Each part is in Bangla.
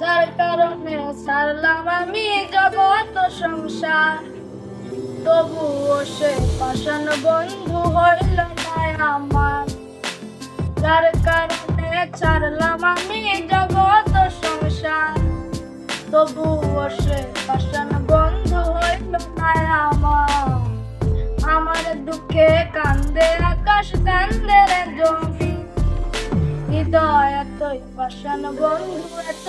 যার কারণে ছাড়লাম আমি জগত সংসার। তবুও সে পাশান বন্ধু হইল না আমার। যার কারণে ছাড়লাম আমি জগত সংসার। তবুও সে পাশান বন্ধু হইল না আমার। আমার দুঃখে কান্দে আকাশ, কান্দে জমি। হৃদয় এতই পাশান বন্ধু এত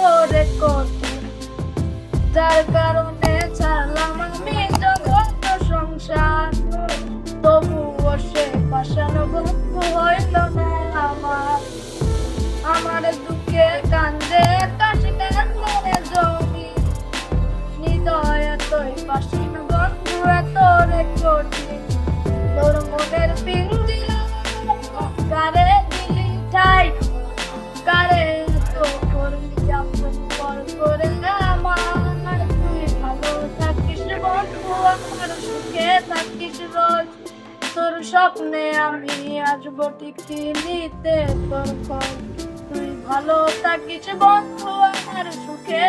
সে পাশান বন্ধু হইল না আমার। আমার দুঃখে কান্দে কাশি কান্দে জমি। হৃদয় তৈ পাশান তোর স্বপ্নে আমি আসব ঠিকই নিতে তোর তুই ভালো বন্ধু, আমার সুখে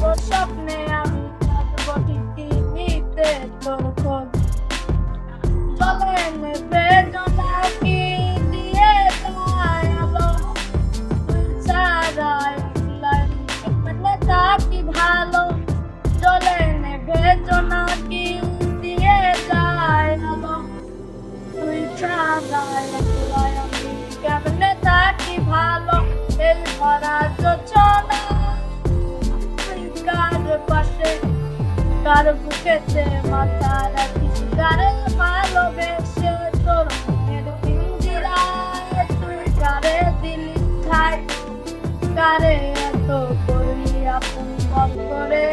তোর স্বপ্নে আমি আসব ঠিকই নিতে তোর চলে নেবে জনাকি ভালো। চলে নেবে কার বুকেতে মাথা রাখিস কারে ভালোবেসে তোর মনের পিঞ্জিরায় তুই কারে দিলি ঠাই? কারে এত করলি আপন করে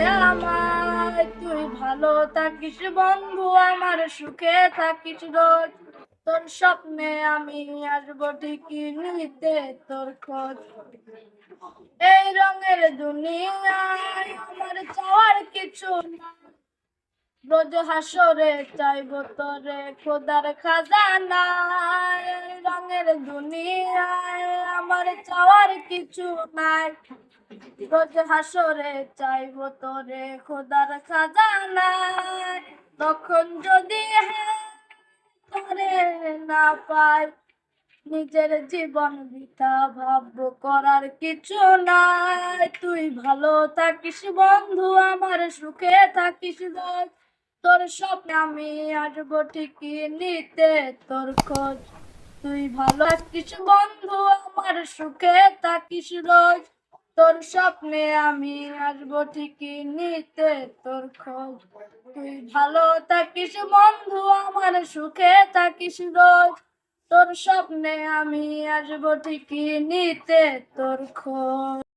ভালো থাকিস বন্ধু, আমার সুখে থাকিস রোজ। তোর স্বপ্নে আমি আসব ঠিকই নিতে তোর খোঁজ। এই রঙের দুনিয়ায় আমার চাওয়ার কিছু নাই। রোজ হাসরে চাইব তোরে খোদার খাজানা রঙের দুনিয়ায় আমার চাওয়ার কিছু নাই। রোজ হাসরে চাইব তোরে খোদার খাজানা তখন যদি হ্যাঁ তোরে না পাই, নিজের জীবন বৃথা ভাব করার কিছু নাই। তুই ভালো থাকিস বন্ধু, আমার সুখে থাকিস রোজ। তোর স্বপ্নে আমি আসব ঠিকই নিতে। তোর খোঁজ, তুই ভালো থাকিস বন্ধু, আমার সুখে থাকিস রোজ। তোর স্বপ্নে আমি আসব ঠিকই নিতে। তোর খোঁজ, তুই ভালো থাকিস বন্ধু, আমার সুখে থাকিস রোজ। তোর স্বপ্নে আমি আসব ঠিকই নিতে। তোর খোঁজ।